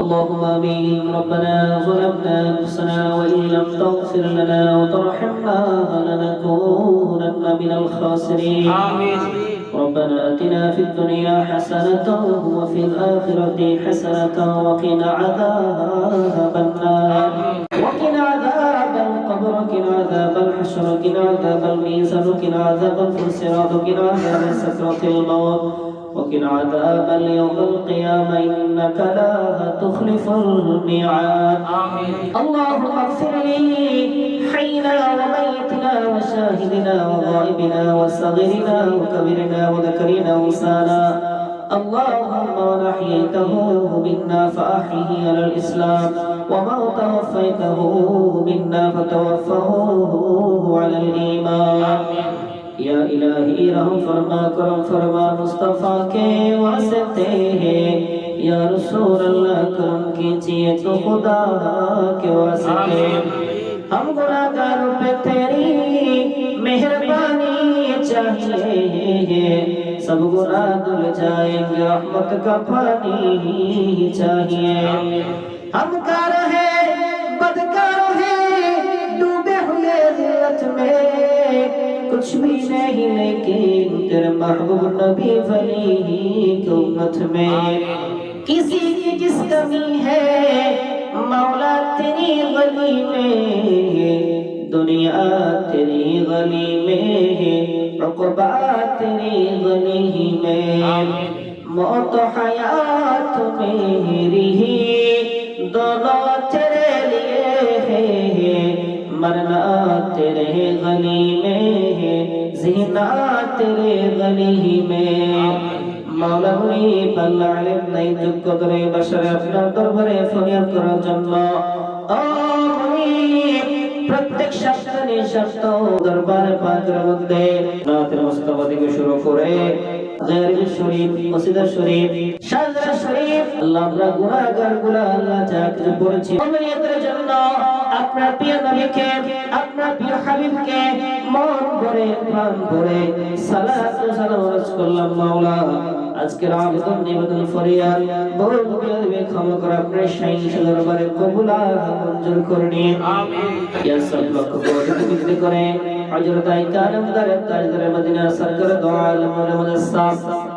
اللهم آمين. ربنا ظلمنا أنفسنا وإن لم تغفر لنا وترحمنا لنكونن من الخاسرين. آمين. ربنا آتنا في الدنيا حسنة وفي الآخرة حسنة وقنا عذاب النار. وقنا عذاب القبر وقنا عذاب الحشر وقنا عذاب الميزان وقنا عذاب الفرسرات وقنا عذاب سكرة الموت. وقنا عذاب اليوم القيامة إنك لا تخلف الميعاد. اللهم اغفر لي حينا وميتنا وشاهدنا وغائبنا وصغيرنا وكبرنا وذكرنا وانسانا اللهم من أحييته منا فأحيه على الإسلام ومن توفيته منا فتوفه على الإيمان. یا الہی رحم فرما کرم فرما مصطفیٰ کے واسطے ہیں یا رسول اللہ کرم کیجیے تو خدا کے واسطے۔ ہم گناہ گاروں پہ تیری مہربانی چاہتے ہیں۔ سب گناہ دل جائیں گے، رحمت کا پانی چاہیے۔ کچھ بھی نہیں لیکن تیرے محبوب نبی ولی ہی کی امت میں کسی کی جس کمی ہے مولا تیری غلی میں ہے دنیا تیری غلی میں ہے رقبہ تیری غلی میں موت و حیات میری ہی، دونوں تیرے لیے ہیں۔ मरना तेरे गली में है जीना तेरे गली में মাওলা মুনি পাল্লা আলেম নাই যোগ্য করে বাসারে আপনার দরবারে ফরিয়াদ করার জন্য ও মুনি প্রত্যেক সপ্তাহ নিঃসপ্তাহ দরবারে পাকের মধ্যে নাতের মুস্তাফা থেকে শুরু করে গায়রুল শরীফ মসজিদুল শরীফ শাহজালাল শরীফ আল্লাহ আমরা গুনাহগার গুলা আল্লাহ যা কিছু করেছি মুমিনিয়তের জন্য আপনার প্রিয় নবীকে আপনার প্রিয় হাবিবকে মন ভরে প্রাণ ভরে সালাত ও সালাম আরজ করলাম মাওলা। আজকে আবেদন নিবেদন ফরিয়াদ বহু নবী ক্ষমা করে আপনার শাইন দরবারে কবুলা মঞ্জুর করে নিয়ে আমিন। ইয়া সাল্লাল্লাহু আলাইহি করে হযরত আইকার দারে তাজদারে মদিনা সরকার দোয়া আলম সাহেব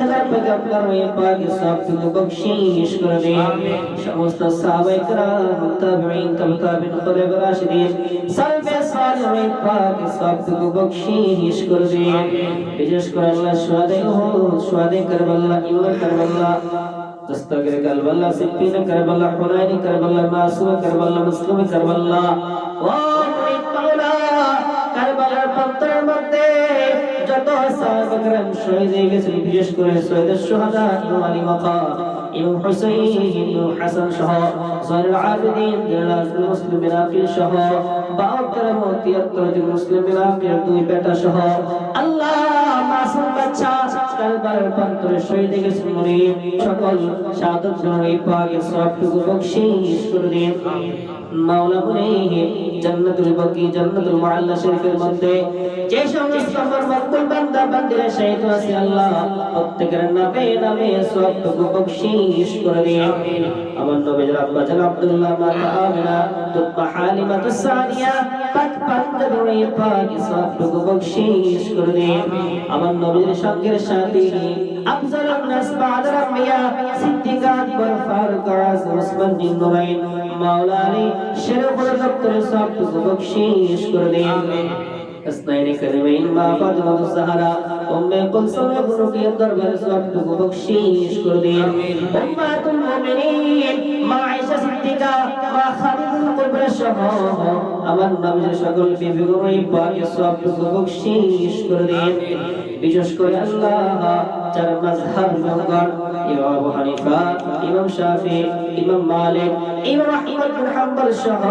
اللہ پیغمبر و پاک صاحب تو بخشش کر دے۔ سمست صحابہ اکرام، تابعین تابعین خلف راشدین سلف صالحین پاک صاحب تو بخشش کر دے۔ بجش کر اللہ شوادے ہو شوادے کربلا اللہ کربلا دستگر کربلا سپین کربلا حنین کربلا معصوم کربلا مسلم کربلا واہ! সাহাবাকরাম শহীদ হয়ে গেছেন বিশেষ করে সৈয়দের সোহাদা আলী মাকাম এবং হুসাইন হাসান সহ জয়নুল আবেদিন জয়নুল মুসলিম বিরাফির সহ বাহাত্তর এবং তিয়াত্তর জন মুসলিম বিরাফির দুই বেটা সহ আল্লাহ মাসুম বাচ্চা কারবারের প্রান্তরে শহীদ হয়ে গেছেন উনি সকল সাধক এই পাগে সবটুকু বকশিস করে দিন মাওলা মুনিহি জান্নাতুল বাকি জান্নাতুল মুআল্লা শরীফের মধ্যে যে সমস্ত আমার মকবুল বান্দা বান্দিরা শহীদ আছে আল্লাহ প্রত্যেকের নামে নামে সবটুকু বকশিশ করে দিন। আমার নবীর আব্বা জান আব্দুল্লাহ মাতা আমিনা তুব্বা হালিমা তুসানিয়া পাক পাঞ্জাবি পাক সবটুকু বকশিশ করে দিন। আমার নবীর সঙ্গের সাথী আফজাল নাস বাদার আম্বিয়া সিদ্দিক আকবর ফারুক আজ ওসমান বিন নুরাইন মাওলা আলী শেরফুল দপ্তর সবটুকু বকশিশ করে দিন اثنين كريمين ما فاطمة الزهراء أم كلثوم رقية دربار سوابتك بخشيش كردين أمهات المؤمنين ما عائشة صديقة ما خالد কুবরা সহ আমার নবীর সকল বিবিগুলোই পাকে সবটুকু বকশিশ করে দিন বিশেষ করে আল্লাহ চার মাযহাব ইমামগণ ইমাম আবু হানিফা, ইমাম শাফি, ইমাম মালিক, ইমাম আহমদ বিন হাম্বল সহ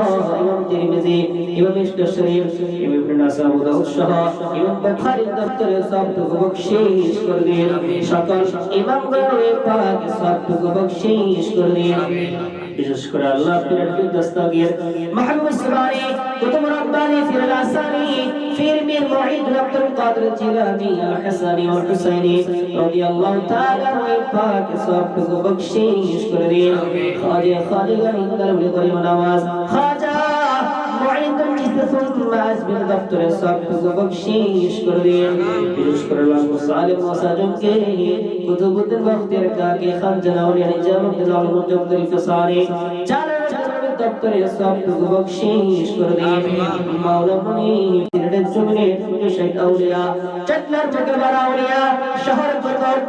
ইমাম তিরমিজি, ইমাম ইশকার শরীফ, ইমাম ইবনে নাসা, আবু দাউদ সহ ইমাম বুখারীর দপ্তরে সবটুকু বকশিশ করে দিন সকল ইমামগণের পাকে সবটুকু বকশিশ করে দিন বিশেষ করে আল্লাহ পীরের দস্তগীর মাহমুদ সুবানি কুতুব রব্বানি ফির আসানি ফির মির মুঈদ আব্দুল কাদের জিলানী আল হাসানি ওয়াল হুসাইনি রাদিয়াল্লাহু তাআলা ওই পাক সবটুকু বকশিশ করে দিন। খাজা খালিগা ইনকার করে নামাজ। খাজা দপ্তরে সবটুকু বকশিশ করে দিন। دن سکتے تو شہد اولیاء چکر چکر بنا اولیاء، شہر بطر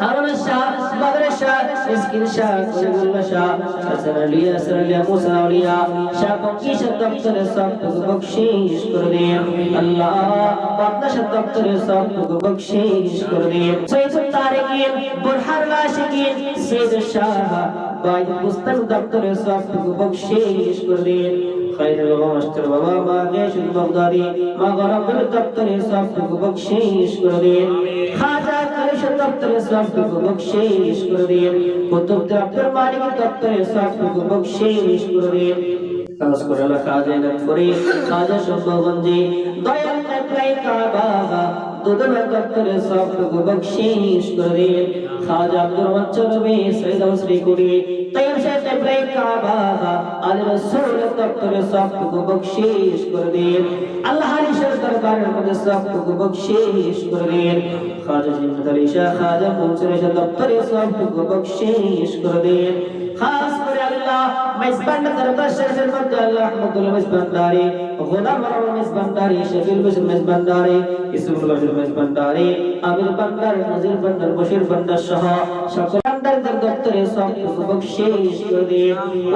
حرم شاہ، بدر شاہ اسکر شاہ شکر شاہ، حسن علیہ حسن علیہ موسیٰ اولیاء، شاہ پکی شد اکتر سب تک بکشیش کر دیم اللہ پکی شد اکتر سب تک بکشیش کر دیم سوئی سب تارکین برحر لاشکین سید شاہ بائید مستن دکتر سب تک بکشیش کر গেশুল বাগদাদি মা গরবের দপ্তরে সবটুকু বকশিশ করে দিন। খাজা কালিশ দপ্তরে সবটুকু বকশিশ করে দিন। কুতুব আব্দুল মালিক দপ্তরে সবটুকু বকশিশ করে দিন। কাজ করে খাজা করে। খাজা সম্ভবঞ্জি দয়াল কাকলাই কাবা দুদনা দপ্তরে সবটুকু বকশিশ করে খাজা আব্দুর রহমান চরবে সৈয়দ শ্রী কুড়ি তৈব শেখ কাবা আল রাসূল দপ্তরে সবটুকু বকশিশ করে দিন। আল্লাহ আলিশের দরবারের মধ্যে সবটুকু বকশিশ করে দিন। খাজা জিন্নাত আলী শাহ খাজা দিন। খাস করে আল্লাহ মেজবান দরবার শরীফের মধ্যে আল্লাহ আহমদুল মেজবানদারি, গোলাম রহমান মেজবানদারি শফিল বশির মেজবানদারি ইসমাইল বশির মেজবানদারি, আমির বান্দার, নজির বান্দার, বশির বান্দার সহ সকল বান্দারদের দপ্তরে সবটুকু বকশিশ করে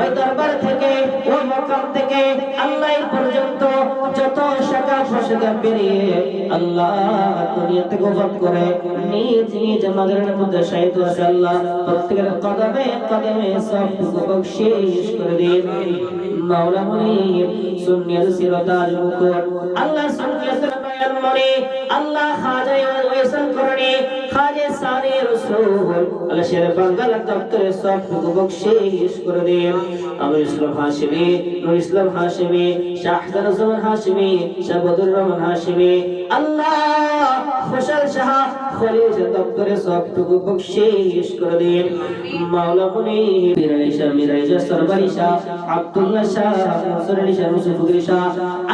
ওই দরবার থেকে, ওই মকাম থেকে, আল্লাহ পর্যন্ত যত শাখা প্রশাখা পেরিয়ে আল্লাহ দুনিয়াতে গোপন করে, নিজ নিজ মাগরের মধ্যে শাহিদ আছে আল্লাহ। প্রত্যেকের কদমে কদমে সবটুকু বকশিশ করে দিন মাওলা মুনির সুন্নিয়ত সিরতাজ মুকুট। আল্লাহ সুন্নিয়ত বয়ান মনে আল্লাহ খাজা ওয়াইসাল করণে খাজা সানি রাসূল আল্লাহ শের বাঙ্গাল দপ্তরে সবটুকু বকশিশ করে দিন আমির ইসলাম হাশিমি, নুর ইসলাম হাশিমি শাহজাদ জামান হাশিমি, শাহবদুর রহমান হাশিমি, আল্লাহ খুশাল শাহ খলিল দপ্তরে সবটুকু বকশিশ করে দিন। মাওলা মুনি পীর আলী শাহ মীর আলী শাহ সরবারি শাহ আব্দুল্লাহ শাহ নসর শাহ শাহ,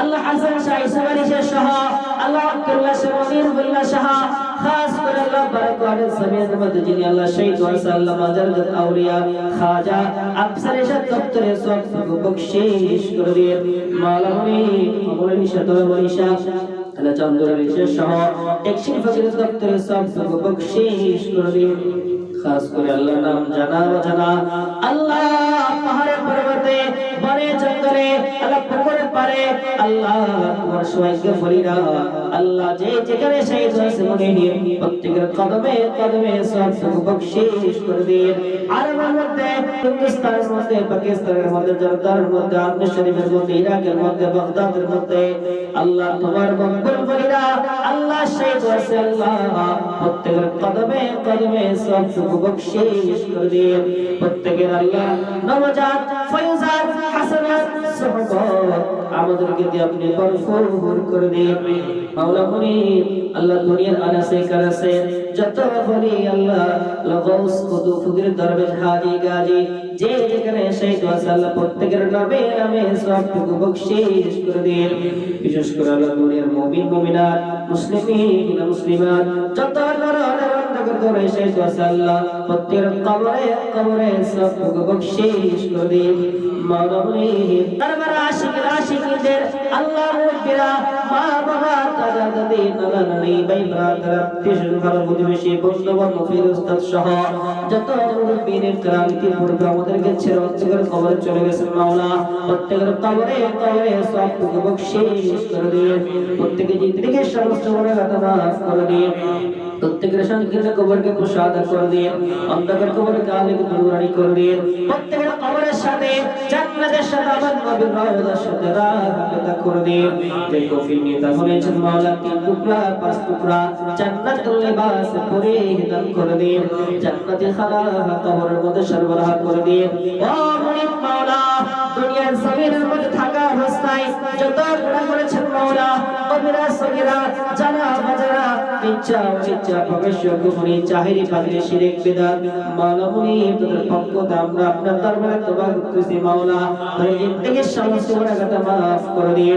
আল্লাহ হাসান শাহ ইসা আলী শাহ শাহ আল্লাহ আব্দুল্লাহ শাহ, মনির বিল্লাহ শাহ, খাস করে আল্লাহ বারাকাত সমিয়ত মত যিনি আল্লাহ শহীদ ওয়াসা আল্লাহ মাজারত আউলিয়া, খাজা আফসার শাহ দপ্তরে সবটুকু বকশিশ করে দিন। মাওলা মুনি মৌলানা শাহ আল্লাহ চন্দ্র বিশেষ সহ একশিন ফকির দপ্তরে সব বকশিশ করবে খাস করে আল্লাহ নাম জানা জানা আল্লাহ পাহাড়ে পর্বতে বনে জঙ্গলে, আল্লাহ পুকুরে পারে, আল্লাহ তোমার সবাইকে ফলিরা আল্লাহ যে যেখানে শহীদ হয়েছে মনে নিয়ে প্রত্যেকের কদমে কদমে সব বকশিশ করে দিন আরবের মধ্যে, হিন্দুস্তানের মধ্যে, পাকিস্তানের মধ্যে, জর্দানের মধ্যে আফগান শরীফের মধ্যে, ইরাকের মধ্যে, বাগদাদের মধ্যে, আল্লাহ তোমার মকবুল করিরা আল্লাহ শহীদ হয়েছে আল্লাহ প্রত্যেকের কদমে কদমে সব বকশিশ করে দিন প্রত্যেকের আল্লাহ নবজাত, ফয়জাত হাসানাত সুহবত আমাদেরকে দিয়ে আপনি ভরপুর করে দিন। মাওলা মুনি আল্লাহ দুনিয়ার আনাসে কানাসে, যত বলি আল্লাহ লগৌস কুতু ফুকির দরবেশ হাজি গাজি। যে যেখানে শহীদ হয়েছে আল্লাহ প্রত্যেকের নামে নামে সবটুকু বকশিশ করে দিন। বিশেষ করে আল্লাহ দুনিয়ার মুমিন, মুমিনাত, মুসলিমিন মুসলিমাত, যত নর নগর করে শহীদ হয়েছে আল্লাহ প্রত্যেকের কবরে কবরে সবটুকু বকশিশ করে দিন। মাওলা মুনি আশিক আশিকদের আল্লাহ মুকবিরা মা বাবা দাদা দাদি নানা নানা ভাই ভ্রাতারা আত্মীয় ভালো প্রতিবেশী বন্ধু বান্ধব ফিরোস্তাদ সহ যত মুরব্বীনের ক্রান্তি পূর্বে আমাদেরকে ছেড়ে অন্ধকার কবরে চলে গেছেন মাওলা। প্রত্যেকের কবরে কবরে সব বকশিশ করে দিয়ে, প্রত্যেকে প্রত্যেকের সংকীর্ণ কবরকে প্রসাদ করে দিয়ে অন্ধকার কবরকে আলোকে দুরানি করে দিয়ে প্রত্যেকের কবরের সাথে, জান্নাতের সাথে, আমার নবীর সাথে করে দিয়ে যে তিন টুকরা, পাঁচ টুকরা লিবাস পরে করে দিয়ে খালা কবরের মধ্যে সরবরাহ করে দিয়ে ও দুনিয়ার জমিনের মধ্যে থাকা অবস্থায় যত করেছেন কবিরা সগীরা জানা বাজারা, ইচ্ছা ইচ্ছা প্রকাশ্য গোপনে চাহিরি পাদিরে শিরিক বিদাত। মাওলা তোদের পক্ষতে আমরা আপনার দরবারে তওবা করতেছি, মাওলা। তোর জিন্দেগি সমস্ত গুনাহগাতা maaf করে দিয়ে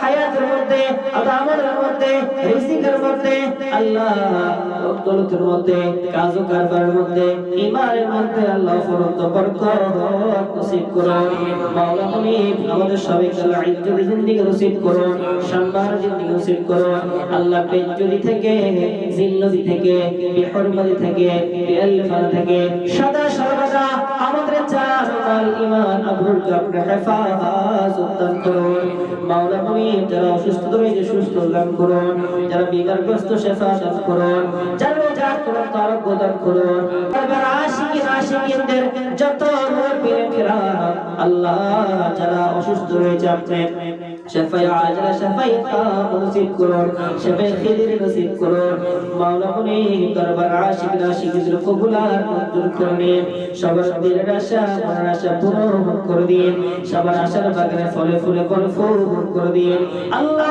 হায়াতের মধ্যে আমাদের মধ্যে, রিজিকের মধ্যে, আল্লাহ দৌলতের মধ্যে, কাজ কারবারের মধ্যে ইমানের মধ্যে আল্লাহ ফরত বরকত নসিব করুন। মাওলা মুনিব আমাদের সবাইকে আল্লাহ ইজ্জত নসিব করুন সম্মান জিন্দেগি নসিব করুন। আল্লাহ বেজ্জতি থেকে জিল্লতি থেকে, বিহরমতি থেকে, বিআলফান থেকে, সদা সর্বদা আমাদের চার মাল, ঈমান আবরুল আপনি হেফাজত করুন। মাওলা মুনিব যারা অসুস্থ রয়েছে, সুস্থ দান করো যারা বিকারগ্রস্ত শেফা দান করো যারা রোজা করুন তারক দান করুন। মুনিব দরবার করে আল্লাহ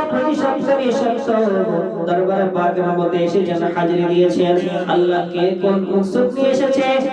দরবারে পাকের মধ্যে এসে যেন দিয়েছেন। আল্লাহ কে কোন উৎসব নিয়ে এসেছে?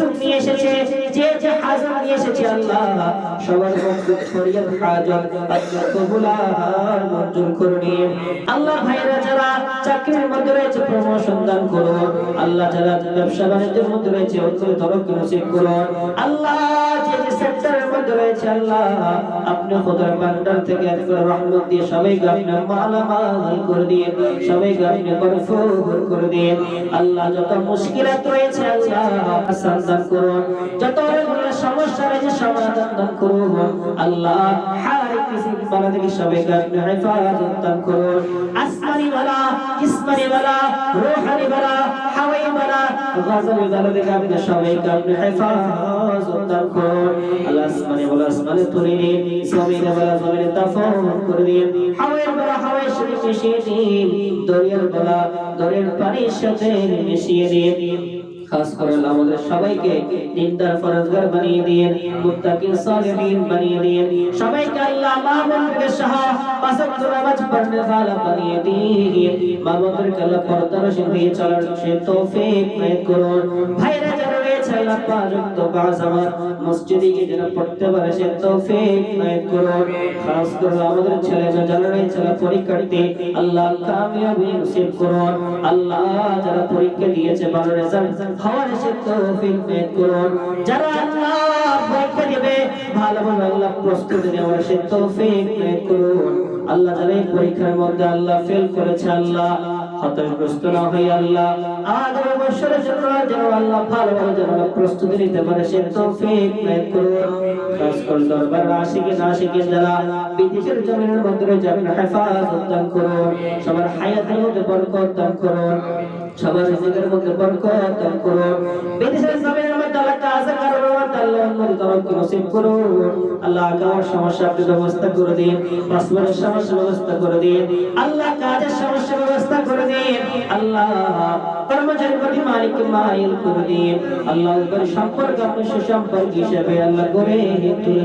উৎসব নিয়ে এসেছে, যে যে হাজার নিয়ে এসেছে আল্লাহ, সবার মধ্যে ফরিয়াদ হাজত আল্লাহ কবুলার মঞ্জুর করে আল্লাহ ভাইরা যারা চাকরির মধ্যে রয়েছে প্রমোশন দান করুন। আল্লাহ যারা ব্যবসা বাণিজ্যের মধ্যে রয়েছে অন্তরে তরক নসিব করুন। আল্লাহ যে সেক্টরের মধ্যে রয়েছে, আল্লাহ, আপনি খোদার ভান্ডার থেকে একবার রহমত দিয়ে সবাইকে আপনি মালামাল করে দিন, সবাইকে আপনি বরফুর করে দিন। আল্লাহ যত মুশকিলাত রয়েছে, আল্লাহ দান করুন যত অনেকগুলো সমস্যা রয়েছে, সমাধান দান করুন আল্লাহ হার কিসি বালা থেকে সবাইকে আপনি হেফাজত দান করুন আসমানি বালা জিসমানি বালা, রূহানি বালা, হাওয়াই বালা গাজারি বালা থেকে আপনি সবাইকে আপনি হেফাজত দান করুন আল্লাহ আসমানি বালা, আসমানে তুলে নিন, জমিনে বালা, জমিনে দাফন করে দিন হাওয়াই বালা, হাওয়াই সাথে দরিয়ার বালা, দরিয়ার পানির সাথে মিশিয়ে দিন খাস করে আল্লাহ আমাদের সবাইকে দিনদার ফরজগার বানিয়ে দিয়েন, মুত্তাকিন সালিহিন বানিয়ে দিয়েন। সবাইকে আল্লাহ মা বোনকে সহ পাঁচ নামাজ পড়তে ভালো বানিয়ে দিয়েন। মা বোনকে আল্লাহ পর্দারশীল হয়ে চলার সে তৌফিক দান করুন। ভাইরা আল্লাহ ওয়াক্ত আমার মসজিদে গিয়ে যেন পড়তে পারে, সে তৌফিক নায়েব করুন। খাস করে আমাদের ছেলে রয়েছে আল্লাহ পরীক্ষার্থী, আল্লাহ কামিয়াবি নসিব করুন। আল্লাহ যারা পরীক্ষা দিয়েছে, ভালো রেজাল্ট হওয়ার সে তৌফিক নায়েব করুন। যারা আল্লাহ পরীক্ষা দিবে ভালোভাবে আল্লাহ প্রস্তুতি নেওয়ার সে তৌফিক নায়েব করুন। আল্লাহ যারা এই পরীক্ষার মধ্যে আল্লাহ ফেল করেছে আল্লাহ। হতাশগ্রস্ত না হয়ে আল্লাহ। আগামী বছরের জন্য যেন আল্লাহ ভালোভাবে যেন প্রস্তুতি নিতে পারে, সে তৌফিক নায়েব করুন। দরবার আশিকিন যারা বিদেশের মধ্যে দান করুন। সবার হায়াতের মধ্যে করুন। সবার মধ্যে করুন। বিদেশের মধ্যে আল্লাহ আল্লাহ করে দিন তুলে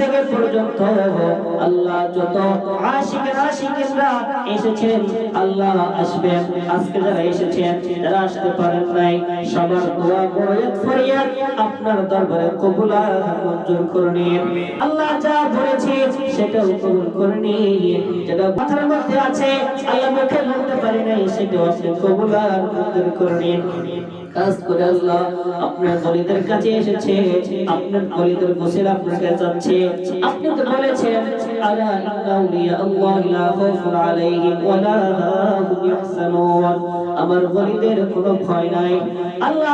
থেকে পর্যন্ত আল্লাহ যত এসেছেন, আল্লাহ আসবেন। আজকে যারা এসেছেন, যারা আসতে পারেন নাই, সবার দোয়া ফরিয়াদ আপনার দরবারে কবুল মঞ্জুর করে নিন। আল্লাহ যা বলেছে সেটাও কবুল করে নিন। যেটা মাথার মধ্যে আছে, আল্লাহ মুখে বলতে পারি নাই, সেটাও আপনি কবুল মঞ্জুর করে নিন। কাজ করে আল্লাহ আপনার গলিদের কাছে এসেছে, আপনার গলিদের গোসের আপনার কাছে আপনি তো বলেছেন আমার বলিদের কোনো ভয় নাই। আল্লাহ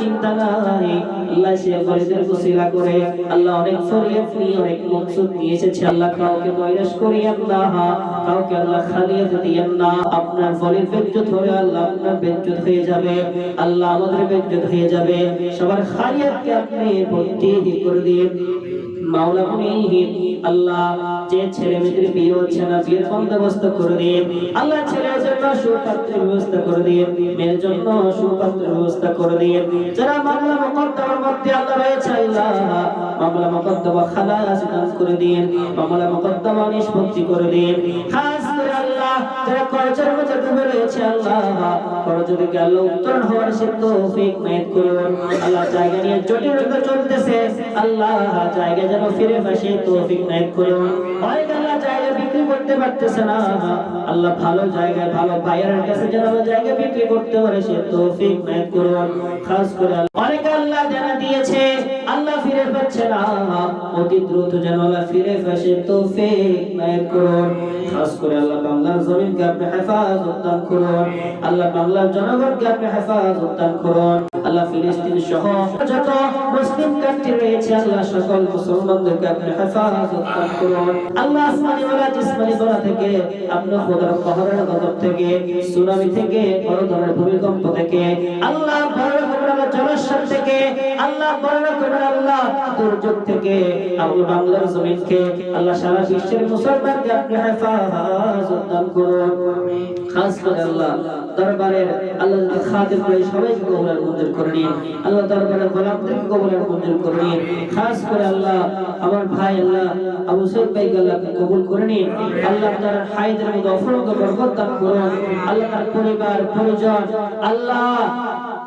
চিন্তা নাই আল্লাহ সে গলিদের গোসিলা করে। আল্লাহ অনেক ফরিয়াদ নিয়ে, অনেক মকসুদ নিয়ে এসেছে। আল্লাহ কাউকে বৈরাস করিয়েন না, কাউকে আল্লাহ খালিয়াত দিয়েন না। আপনার ফলের বেজ্জত হয়ে আল্লাহ আপনার বেজ্জত হয়ে যাবে। আল্লাহ আমাদের বেজ্জত হয়ে যাবে। সবার খালিয়াতকে আপনি ভর্তি করে দিন। মাওলা আল্লাহ যে ছেলে মেয়েদের বিয়ে হচ্ছে না, বিয়ের বন্দোবস্ত করে দিন। আল্লাহ ছেলের জন্য সুপাত্রের ব্যবস্থা করে দিন। মেয়ের জন্য সুপাত্রের ব্যবস্থা করে দিন। যারা মামলা মোকদ্দমার মধ্যে আল্লাহ রয়েছে, আল্লাহ মামলা মোকদ্দমা খালাস করে দিন। মামলা মোকদ্দমা নিষ্পত্তি করে দিন। খাস যারা করজের মধ্যে রয়েছে আল্লাহ? করজ থেকে আল্লাহ উত্তরণ হওয়ার সে তৌফিক মেদ করুন। আল্লাহ, জায়গা চলতেছে। আল্লাহ, জায়গা যেন ফিরে পাশে তৌফিক মেদ করুন। অনেক করতে পারতেছে না। আল্লাহ ভালো জায়গায়, ভালো বায়ারের কাছে যেন জায়গা বিক্রি করতে পারে, সে মেদ করুন, খাস করে অনেক আল্লাহ জানা দিয়েছে, আল্লাহ ফিরে পাচ্ছে না। অতি দ্রুত যেন আল্লাহ ফিরে পাশে তৌফিক করুন, খাস করে আল্লাহ বাংলার জমিনকে আপনি হেফাজত দান করুন, আল্লাহ বাংলার জনগণকে আপনি হেফাজত দান করুন, আল্লাহ ফিলিস্তিন সহ যত মুসলিম কান্ট্রি রয়েছে, আল্লাহ সকল মুসলমানদেরকে আপনি হেফাজত দান করুন। আল্লাহ আসমানি ওয়ালা জিসমানি বলা থেকে, আপনি খোদার কহরের গজব থেকে, সুনামি থেকে, বড় ধরনের ভূমিকম্প থেকে, আল্লাহ বড় রকমের জলস্বর থেকে, আল্লাহ করুন। খাস করে আল্লাহ আমার ভাই আল্লাহ আবু সৈয়দ আল্লাহ কবুল করে নিন। আল্লাহ তার হায়াতের মধ্যে অফরন্ত বরকত দান করুন। আল্লাহ তার পরিবার পরিজন আল্লাহ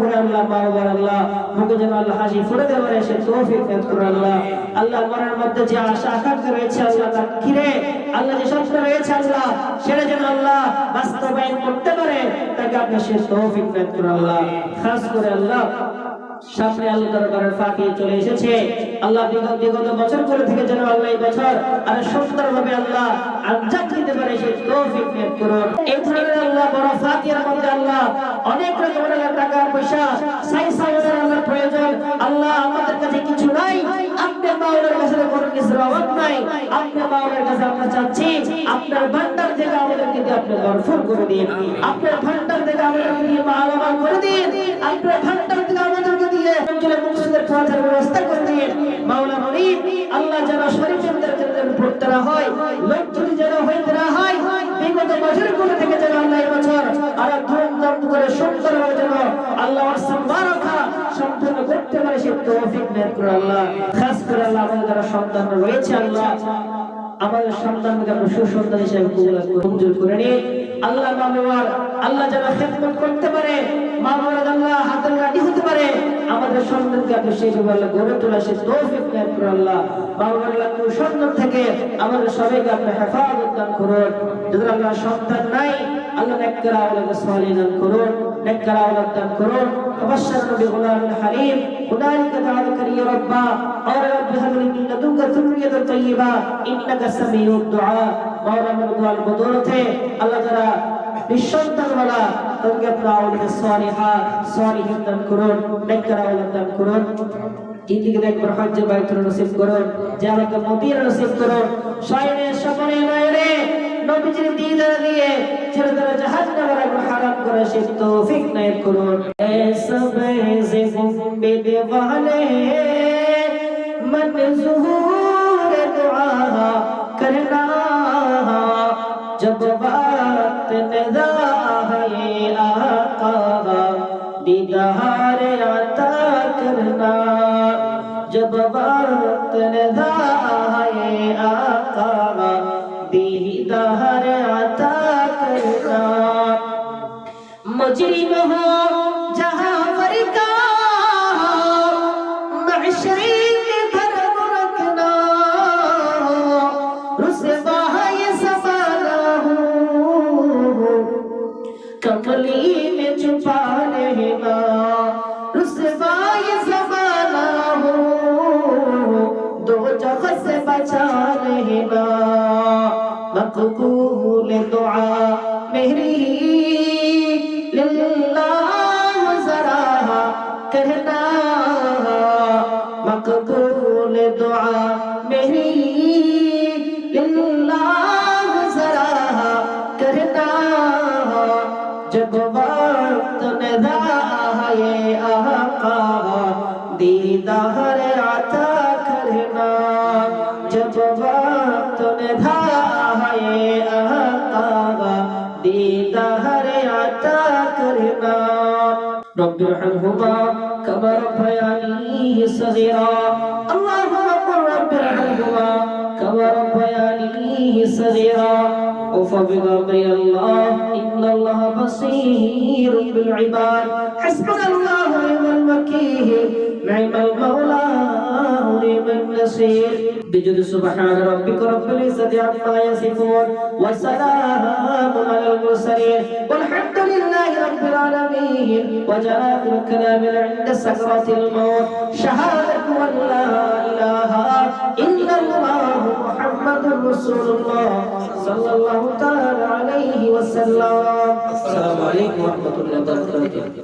করে আল্লাহ বারবার আল্লাহ, মুখে যেন আল্লাহ হাসি ফুটে দেওয়ার এসে তৌফিক দান করে আল্লাহ। আল্লাহ মনের মধ্যে যে আশা, আকাঙ্ক্ষা রয়েছে আল্লাহ, তার কিরে আল্লাহ যে স্বপ্ন রয়েছে আল্লাহ, সেটা যেন আল্লাহ বাস্তবায়ন করতে পারে, তাকে আপনার সে তৌফিক দান করে আল্লাহ। খাস করে আল্লাহ সামনে আল্লাহ দরবারের ফাঁকি চলে এসেছে। আল্লাহ বিগত বিগত বছর করে থেকে যেন আল্লাহ এই বছর আর সুন্দরভাবে আল্লাহ আঞ্জাম দিতে পারে, সেই তৌফিক নিয়ত করুন। এই ধরনের আল্লাহ বড় ফাতিহার মধ্যে আল্লাহ অনেক রকমের টাকা পয়সা সাই সাইদের আল্লাহ প্রয়োজন। আল্লাহ আমাদের কাছে কিছু নাই। আপনি মাওলার কাছে কোনো কিছুর অভাব নাই। আপনি মাওলার কাছে আমরা চাচ্ছি, আপনার ভান্ডার থেকে আমাদেরকে দিয়ে আপনি গরফর করে দিন। আপনার ভান্ডার থেকে আমাদেরকে মালামাল করে দিন। আপনার ভান্ডার অঞ্চলে মুক্তিদের খাওয়ার ব্যবস্থা করে দিন মাওলা মরিদ আল্লাহ শরীফের যেন পড়তে হয় লোক যদি যেন না হয়, বিগত বছর করে থেকে যেন আল্লাহ বছর আরও ধুমধাম করে সুন্দরভাবে যেন আল্লাহ বারাকা সম্পূর্ণ করতে পারে, সে তৌফিক দান করে আল্লাহ। খাস করে আল্লাহ, আমাদের যারা সন্তান রয়েছে আল্লাহ, আমাদের সন্তানকে আমরা সুসন্তান হিসেবে মঞ্জুর করে নিয়ে আল্লাহ মা বাবার আল্লাহ যেন খেদমত করতে পারে মা বাবার আল্লাহ হাতের লাঠি হতে পারে আমাদের সন্তানকে আপনি সেইভাবে আল্লাহ গড়ে তোলা সে তৌফিক দান করে আল্লাহ মা বাবার আল্লাহ কুসন্তান থেকে আমাদের সবাইকে আপনি হেফাজত দান করুন যাদের আল্লাহ সন্তান নাই আল্লাহ নেককার আওলাদ সালিহ দান করুন নেককার আওলাদ দান করুন وبشرنا بغلام حليم هنالك دعا زكريا ربا قال رب هب لي من لدنك ذرية طيبة إنك سميع الدعاء مولا من দোয়ার বদৌলতে আল্লাহ যারা নিঃসন্তানওয়ালা তাদেরকে আপনার আউলিয়া সালিহা, সালিহিন দান করুন নেককার আউলাদ দান করুন। জিন্দিগি একবার হজ্জে বাইতুল নসিব করুন জালাকে মদিনা নসিব করুন। নয়রে নবীজির দিদার দিয়ে ছেড়ে জাহান্নামের আগুন হারাম করে সে তৌফিক করুন। এ সবে দেওয়ালে জব مجرم ہو جہاں پر کا معاشرے میں بھرم رکھنا رسوا یہ سبانا ہوں کملی میں چھپا رہنا رسوا یہ سبانا ہوں دو ربياني صغيرا اللهم قل رب ارحمهما كما ربياني صغيرا وفبنا بين الله إن الله بصير بالعباد. حسبنا الله ونعم الوكيل. نعم المولى ونعم النصير. بجد سبحان ربك رب العزة عما يصفون وسلام على المرسلين. والحمد لله رب العالمين. وجاء آخر كلام عند سكرة الموت. شهادة أن لا إله إلا الله রাসূলুল্লাহ সাল্লাল্লাহু তাআলা আলাইহি ওয়াসাল্লাম। আসসালামু আলাইকুম ওয়া রাহমাতুল্লাহি ওয়া বারাকাতুহু।